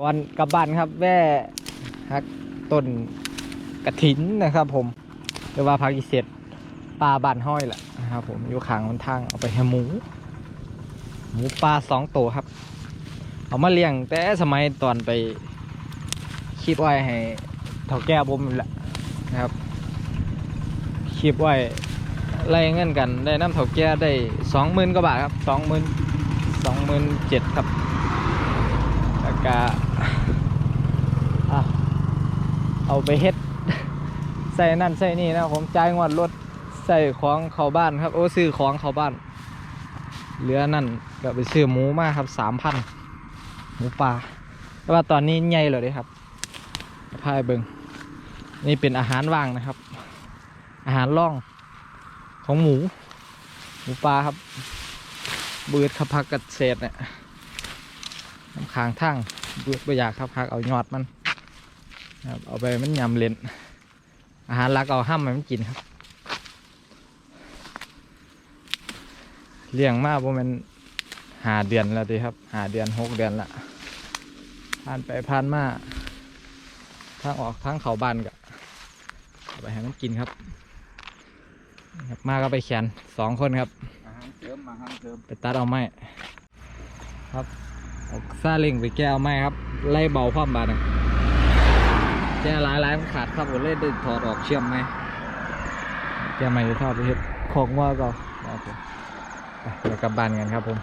ก่อนกลับบ้านครับ แว่ฮักต้นกระถินนะครับผมหรือว่าพักอีเสร็จปลาบ้านห้อยแหละนะครับผมอยู่ขางบนทางเอาไปให้หมู หมูปลาสองตัวครับ เอามาเลี้ยง แต่สมัยตอนไปคีบไว้ให้เถ่าแก้ผมแหละนะครับคีบไว้ไล่เงินกันได้น้ำเถ่าแก้ได้สองหมื่นกว่าบาทครับสองหมื่นสองหมื่นเจ็ดครับแล้วก็ เอาไปเฮ็ดใส่นั่นใส่นี่นะผมจ่ายงวดรถใส่ของเข้าบ้านครับ โอ้ซื้อของเข้าบ้าน เหลือนั่นก็ไปซื้อหมูมาครับสามพันหมูป่าแต่ว่าตอนนี้ใหญ่เลยเด้ครับพายเบิงนี่เป็นอาหารว่างนะครับ อาหารล่องของหมู หมูป่าครับ เบือดขับพักกัดเศษเนี่ยน้ำค้างทั้ง บื่อบ่อยากครับพักเอายอดมันครับเอาไปมันยำเลนอาหารหลักเอาห้ามมันกินครับเลี้ยงมาประมาณหาเดือนแล้วดีครับหาเดือนหกเดือนละผ่านไปผ่านมาทางออกทางเขาบ้านก็เอาไปให้มันกินครับครับมาก็ไปแขนสองคนครับอาหารเสริมอาหารเสริมไปตัดเอาไม้ครับเอา ซาเล็งไปแก้วไม่ครับ ไล่เบาความบาดนแก้หลายหลายมันขาดครับผมเลยได้ถอดออกเชื่อมไหมแก้ใหม่จะทอดไปเห็ดของว่าก็ครับผมไปกลับบ้านกันครับผม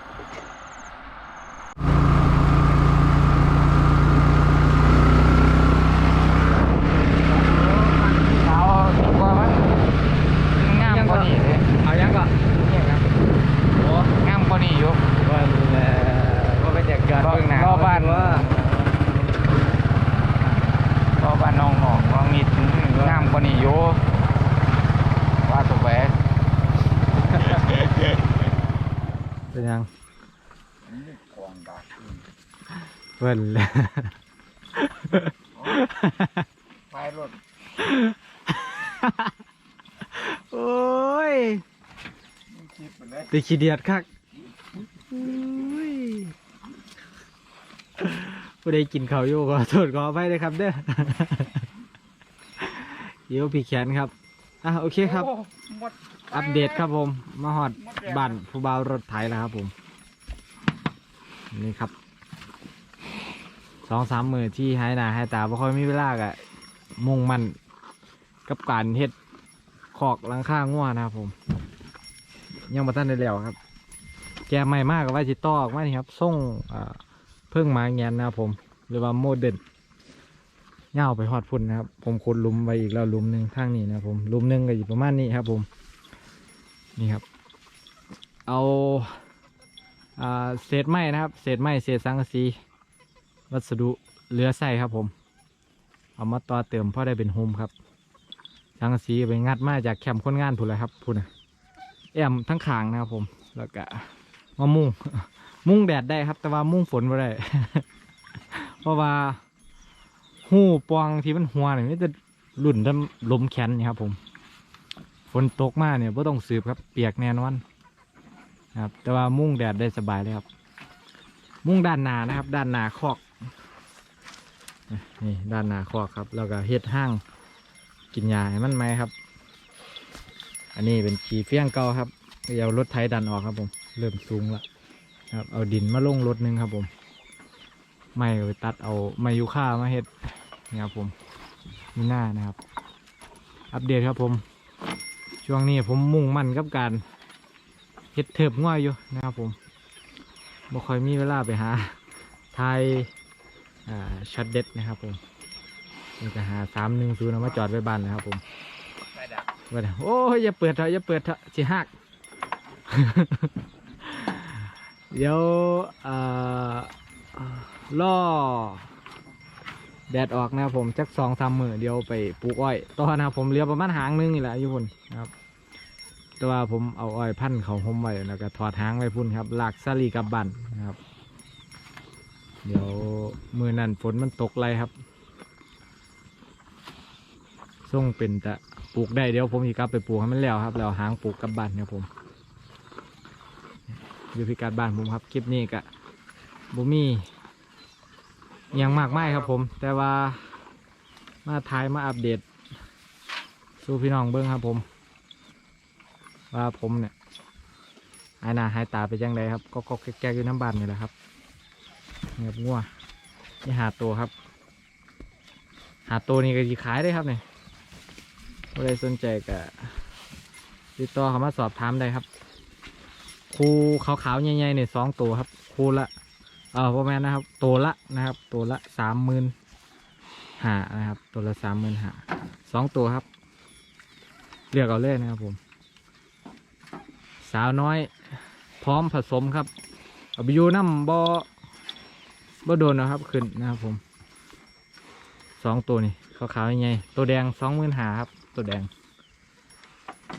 เอาว่ามันงามกว่านี้เลย เอายังก่อน เนี่ยครับ โอ้ งามกว่านี้อยู่ วันแหละว่าเป็นจากการเบิ่งหนัง รอบ้าน ว่า ก็บ้านน้องหนองว่ามีงามกว่านี้อยู่ว่าตัวแหวก เป็นยัง กวางดาบ เพิ่นแหละไฟรถโอ้ยคิดไปเลยตีขี้เดียดคักอุ้ยผู้ใดกินข้าวอยู่ก็โทษขออภัยเลยครับเด้อเดี๋ยวพี่แขนครับ อะโอเคครับโอ้หมดอัปเดตครับผม มาหอดบ้านผู้บ่าวรถไถแล้วครับผม นี่ครับ สองสามมือที่หายหน้าหายตาบ่ค่อยมีเวลากะมุ่งมันกับการเฮ็ดขอกหลังคาง่วนะครับผม ยังมาทันได้แล้วครับ แกใหม่มากกับว่าจิตออกมานี่ครับส่งเพิ่งมาแงนนะครับผมหรือว่าโมเดิร์นเงาไปฮอดพุ่นนะครับ ผมขุดลุมไว้อีกแล้วลุมหนึ่งทางนี้นะครับผมลุมหนึ่งก็อยู่ประมาณนี้ครับผมนี่ครับ เอาอ่าเศษไม้นะครับ เศษไม้เศษสังกะสี วัสดุเหลือใส่ครับผม เอามาต่อเติมเพราะได้เป็นโฮมครับสังสีไปงัดมาจากแคมป์คนงานพุ่นเลยครับพุ่นะแอมทั้งขางนะครับผม แล้วก็มามุ่ง มุ่งแดดได้ครับ แต่ว่ามุ่งฝนไม่ได้ เพราะว่าหูปองที่มันหัวเนี่ยมันจะหลุ่นดำลมแขนนี่ครับผม ฝนตกมาเนี่ยไ่ต้องสืบครับ เปียกแน่นอนนครับ แต่ว่ามุ่งแดดได้สบายเลยครับ มุ่งด้านหนานะครับ ด้านหนาคอก นี่ด้านหน้าคอกครับ แล้วก็เฮ็ดห้างกินยาให้มันไหมครับ อันนี้เป็นขี่เฟี้ยงเก่าครับเอารถไถดันออกครับผม เริ่มสูงแล้วครับ เอาดินมาลงรถนึงครับผม ไม่ก็ไปตัดเอาไม้ยูค่ามาเฮ็ดนี่ครับผมนี่หน้านะครับ อัปเดตครับผม ช่วงนี้ผมมุ่งมั่นกับการเฮ็ดเถิบง่อยอยู่นะครับผมบ่ค่อยมีเวลาไปหาไทย ช็อตเด็ดนะครับผมนี่จะหาสามหนึ่งศูนย์มาจอดไว้บ้านนะครับผมไฟดับว่าโอ้ยอย่าเปิดเถอะอย่าเปิดเถอะสิหักเดี๋ยวล่อแดดออกนะครับผมจักสองสามมือเดี๋ยวไปปลูกอ้อยตอนนะครับผมเหลือประมาณหางหนึงนี่แหละอยู่พุ่นนะครับ แต่ว่าผมเอาอ้อยพันเขาห่มไว้แล้วก็ถอดหางไว้พุ่นครับหลากซาลีกับบ้าน เดี๋ยวมือนั่นฝนมันตกไรครับส่งเป็นแต่ปลูกได้เดี๋ยวผมอีกกลับไปปลูกให้มันแล้วครับแล้วหางปลูกกลับบ้านครับผมอยู่พิกัดบ้านผมครับคลิปนี้กะบุมียังมากไม่ครับผม แต่ว่ามาถ่ายมาอัปเดต สู่พี่น้องเบิ้งครับผม ว่าผมเนี่ยหายหน้าหายตาไปจังไดครับ ก็ก็แก่ๆอยู่น้ำบานนี่แหละครับ เงียบงัวนี่หาตัวครับ หาตัวนี้ก็จะขายได้ครับเนี่ยก็เลยสนใจก็ติดต่อเขามาสอบถามได้ครับครูขาวๆใหญ่ๆเนี่ยสองตัวครับครูละเออประมาณนะครับตัวละนะครับ ตัวละสามหมื่นหานะครับ ตัวละสามหมื่นหาสองตัวครับเลือกเอาเลยนะครับผม สาวน้อย พร้อมผสมครับเอาไปยูน้ำบอ บอโดนนะครับขึ้นนะครับผมสองตัวนี่ขาวๆใหญ่ๆตัวแดงสองหมื่นหาครับ ตัวแดง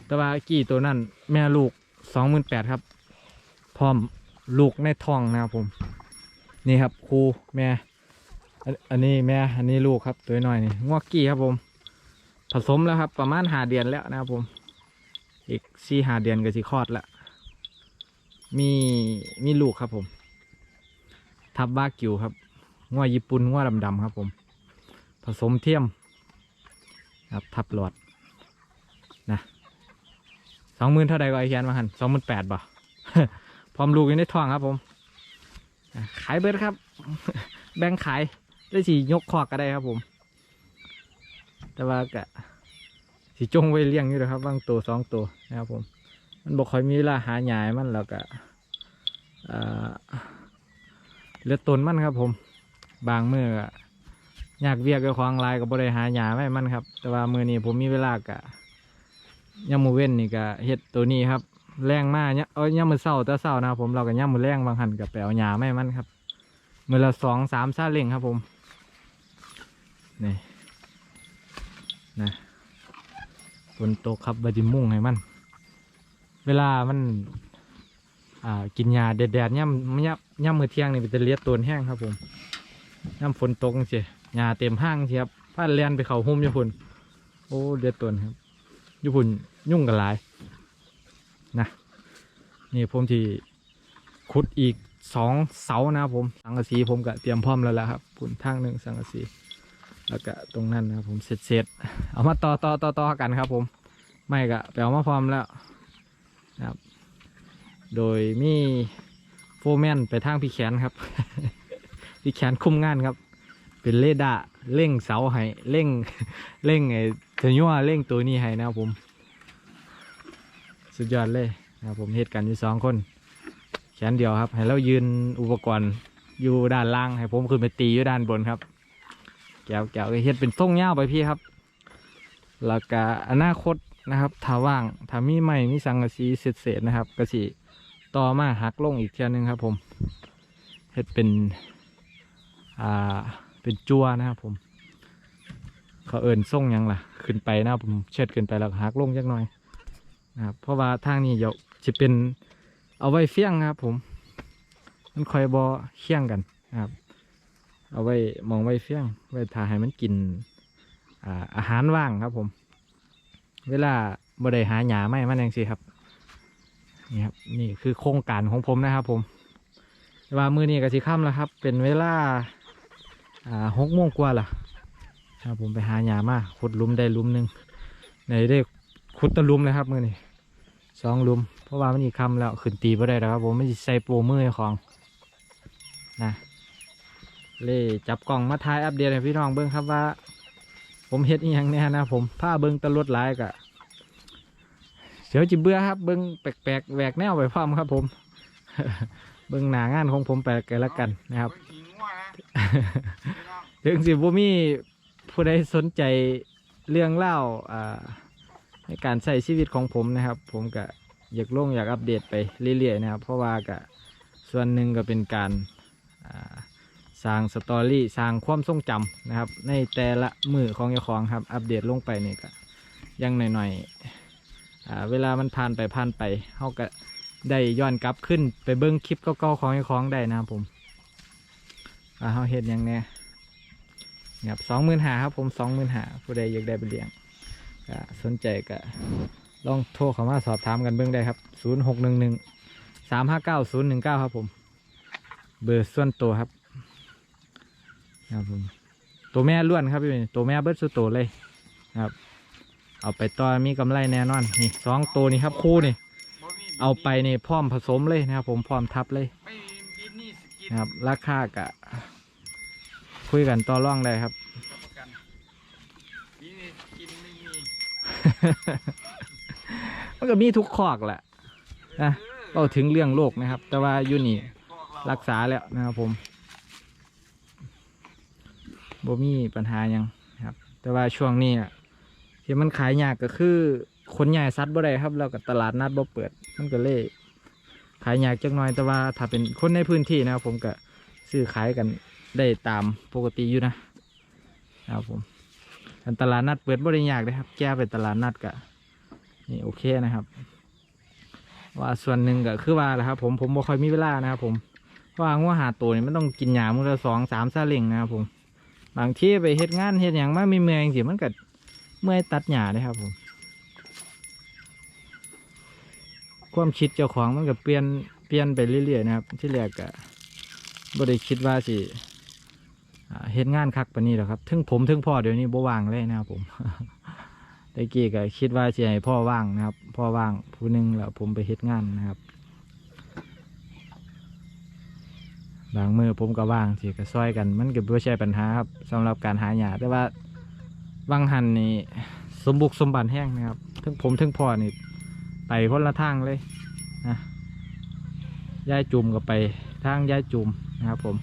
แต่ว่ากี่ตัวนั่นแม่ลูกสองหมื่นแปดครับ พร้อมลูกในท้องนะครับผม นี่ครับครูแม่ อันนี้แม่อันนี้ลูกครับ ตัวน้อยนี่งวกกี้ครับผม ผสมแล้วครับ ประมาณหาเดือนแล้วนะครับผม อีกสี่หาเดือนก็สิคลอดล้วมีมีลูกครับผม ทับบ้ากิวครับงวญี่ปุ่นงวดำๆครับผม ผสมเทียมครับทับหลอดนะสองหมื่นเท่าใดก็ไอเคียนมาหันสองหมื่นแปดบ่พร้อมลูกอยู่ในท้องครับผม ขายเบิดครับ แบ่งขายได้สียกคอกก็ได้ครับผม แต่ว่ากะสีจงไว้เลี้ยงอยู่นะครับบางตัวสองตัวนะครับผม มันบอกคอยมีเวลาหาหยายมันแล้วก็อ่อ เหลือดตนมันครับผม บางมือก็อยากเวียกกับควางลายกับบริหาหยาไม่มันครับ แต่ว่ามือนี้ผมมีเวลากะย่ำมือเว้นนี่ก็เฮ็ดตัวนี้ครับ แรงมากเนี่ยเอ้ยย่ำมือเศร้าแต่เศร้านะครับผมเราก็ย่ำมือแรงบางหันกับแปลหยาไม่มันครับมือละสองสามซาเล่งครับผมนี่นะฝนตกครับบาจิมุ่งให้มัน เวลามัน อ่ากินยาแดดๆย่ำย่ำย่ำมือเที่ยงนี่เป็นตะเลียดตัวแห้งครับผมย่ำฝนตกเสียยาเต็มห้างเชียบผ้าเลียนไปเขาหุ้มญี่ปุ่นโอ้เลียดตัวครับญี่ปุ่นยุ่งกันหลายนะนี่ผมที่ขุดอีกสองเสานะผมสังกะสีผมก็เตรียมพร้อมแล้วแหละครับปุ่นทางหนึ่งสังกะสีแล้วก็ตรงนั้นนะผมเสร็จเสร็จเอามาต่อต่อต่อต่อกันครับผม ไม่ก็ไปเอามาพร้อมแล้วนะครับ โดยมีโฟแมนไปทางพี่แขนครับ พี่แขนคุมงานครับ เป็นเลดาเร่งเสาให้เร่งเร่งไอ้เทนัวเร่งตัวนี้ให้นะครับผม สุดยอดเลยนะครับผมเหตุกันอยู่สองคน แขนเดียวครับ ให้เรายืนอุปกรณ์อยู่ด้านล่างให้ผมขึ้นไปตีอยู่ด้านบนครับแก้วแก้วเฮ็ดเป็นทรงยาไปพี่ครับ แล้วก็อนาคตนะครับถ้าว่างถ้ามีใหม่มีสังกะสีเศษเศษๆนะครับก็สิ ต่อมาหักลงอีกเทียนึงครับ ผมเฮ็ดเป็นอ่าเป็นจัวนะครับผม เขาเอินส่งยังล่ะ ขึ้นไปนะครับผมเชิดขึ้นไปแล้วหักลงจักหน่อยนะครับเพราะว่าทางนี้เดี๋ยวจะเป็นเอาไว้เฟี้ยงครับ ผม มันคอยบอเคี่ยงกันนะครับ เอาไว้มองไว้เฟี้ยง ไว้ทาให้มันกินอ่าอาหารว่างครับผม เวลาบ่ได้หาหยาไม่มันยังสิครับ นี่ครับนี่คือโครงการของผมนะครับผมว่ามือนี้ก็สิค่ำแล้วครับ เป็นเวลาอ่าหกโมงกว่าละครับผมไปหาหยามาขุดลุมได้ลุมหนึ่งในได้ขุดตะลุมเลยครับมือนี้สองลุม เพราะว่ามันอีกค่ำแล้วขึ้นตีไ่ได้แล้วครับผมไม่ใส่โปรมือของนะเล่จับกล่องมาถ่ายอัปเดตให้พี่น้องเบิ้งครับว่า ผมเฮ็ดอีหยังเนี่ยนะผมผ้าเบิ้งตะลวดหลายกะ สียวจิเบื่อครับ เบิ้งแปลกๆแหวกแนวไปพร้อมครับ ผม เบิ้งหนางานของผมไปกันละกันนะครับถึงสิบ่มีผู้ใดสนใจเรื่องเล่าในการใช้ชีวิตของผมนะครับ ผมก็อยากลงอยากอัปเดตไปเรื่อยๆนะครับ เพราะว่าก็ส่วนหนึ่งก็เป็นการสร้างสตอรี่สร้างความทรงจำนะครับ ในแต่ละมือของเจ้าของครับ อัปเดตลงไปนี่ก็ยังหน่อยๆ อ่าเวลามันผ่านไปผ่านไปเขาก็ได้ย้อนกลับขึ้นไปเบิ้งคลิปเก่าๆของเจ้ของได้นะครับผมอ่าเขาเห็นยังไงครับสองหมื่นหาครับผมสองหมื่นหาผู้ใดอยากได้ไปเลี้ยงก็สนใจก็ลองโทรเข้ามาสอบถามกันเบื้องได้ครับศูนย์หกหนึ่งหนึ่งสามห้าเก้าศูนย์หนึ่งเก้าครับผม เบอร์ส่วนตัวครับครับผมตัวแม่ล้วนครับพี่ตัวแม่เบิร์ดสุดโตวเลยครับ เอาไปต่อมีกำไรแน่นอนนี่สองตัวนี่ครับคู่นี่เอาไปนี่พร้อมผสมเลยนะครับผมพร้อมทับเลยนะครับราคากะคุยกันต่อร่องได้ครับรับประกันบินนี่สกินไม่มีมันก็มีทุกคอกแหละนะก็ถึงเรื่องโรคนะครับ แต่ว่ายูนี่รักษาแล้วนะครับผมบ่มีปัญหายังครับ แต่ว่าช่วงนี้ ที่มันขายยากก็คือคนใหญ่ซัดบ่ได้ครับ แล้วก็ตลาดนัดบ่เปิด มันก็เลยขายยากจักหน่อยแต่ว่าถ้าเป็นคนในพื้นที่นะครับผมก็ซื้อขายกันได้ตามปกติอยู่นะ นะครับผมตลาดนัดเปิดบ่ได้ยากเลยครับ แก้เป็นตลาดนัดก็นี่โอเคนะครับ ว่าส่วนหนึ่งก็คือว่าแหละครับ ผมผมบ่ค่อยมีเวลานะครับผมว่างัวหาตัวนี่มันต้องกินหยามือละสองสามซาเล้งนะครับผม บางที่ไปเฮ็ดงานเฮ็ดอย่างมากมีเมือยจริงมันก็ เมื่อยตัดหญ้าเลยครับผม ความคิดเจ้าของมันก็เปลี่ยนเปลี่ยนไปเรื่อยๆนะครับ ที่แรกก็บ่ได้คิดว่าสิเฮ็ดงานคักปานนี้หรอกครับถึงผมถึงพ่อเดี๋ยวนี้บ่ว่างเลยนะครับผมตะกี้ก็คิดว่าสิให้พ่อว่างนะครับ พ่อว่างผู้หนึงแล้วผมไปเฮ็ดงานนะครับบางมือผมก็ว่างสิก็ซอยกัน มันก็บ่ใช่ปัญหาครับสำหรับการหาหญ้าแต่ว่า บางหันนี่สมบุกสมบันแห้งนะครับทั้งผมทั้งพ่อนี่ไปคนละทางเลยนะยายจุ่มก็ไปทางยายจุ่มนะครับ ผม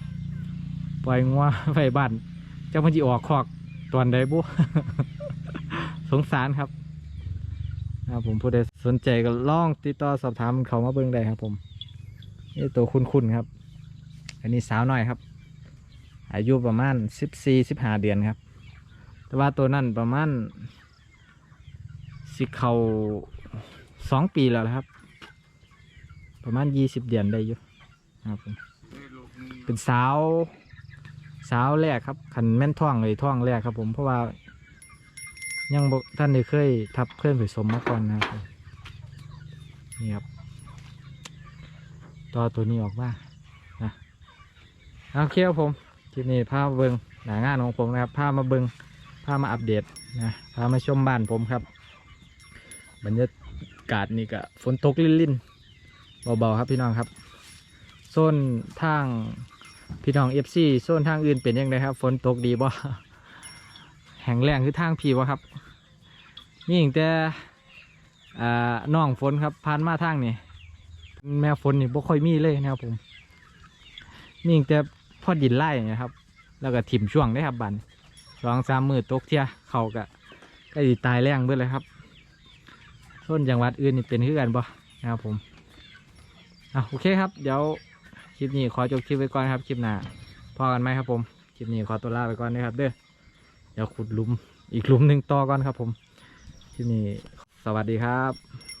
ปล่อยงัวไฟบ้านจักมันจะออกคอกตอนใดบุ สงสารครับนะครับผมผู้ใดสนใจก็ล่องติดต่อสอบถามเขามาเบิ่งได้ครับ ผมนี่ตัวคุ้นๆครับ อันนี้สาวน้อยครับ อายุประมาณสิบสี่สิบห้าเดือนครับ แต่ว่าตัวนั้นประมาณสิเขาสองปีแล้วครับ ประมาณยี่สิบเดือนได้อยู่ครับผมเป็นสาว สาวแรกครับขันแม่นท่องเลยท่องแรกครับ ผมเพราะว่า ยังท่านได้เคยทับเคลื่อนผสมมาก่อนนะครับนี่ครับตัวตัวนี้ออกมานะโอเคครับผมคลิปนี้พามาเบิงหนางานของผมนะครับพามาเบิง พามาอัปเดตนะพามาชมบ้านผมครับ บรรยากาศนี่ก็ฝนตกลิ่นๆเบาๆครับพี่น้องครับโซนทางพี่น้องเอฟซีโซนทางอื่นเป็นยังไงครับฝนตกดีบ่แห้งแรงคือทางพีวะครับนี่อย่างแต่อ่าน้องฝนครับผ่านมาทางนี่แม่ฝนนี่บ่ค่อยมีเลยนะครับผมนี่อย่างแต่พอดินไล่นะครับ แล้วก็ถิ่มช่วงได้ครับบัน สองสามมือตกเที่ยเขาก็ใกล้สิตายแรงเบิดเลยครับโซนจังหวัดอื่นนี่เป็นคือกันบ่นะครับผมอะโอเคครับ เดี๋ยวคลิปนี้ขอจบคลิปไว้ก่อนครับคลิปหน้าพอกันไหมครับผมคลิปนี้ขอตัวลาไปก่อนนะครับเด้อเดี๋ยวขุดลุมอีกลุมหนึ่งต่อก่อนครับผมคลิปนี้สวัสดีครับ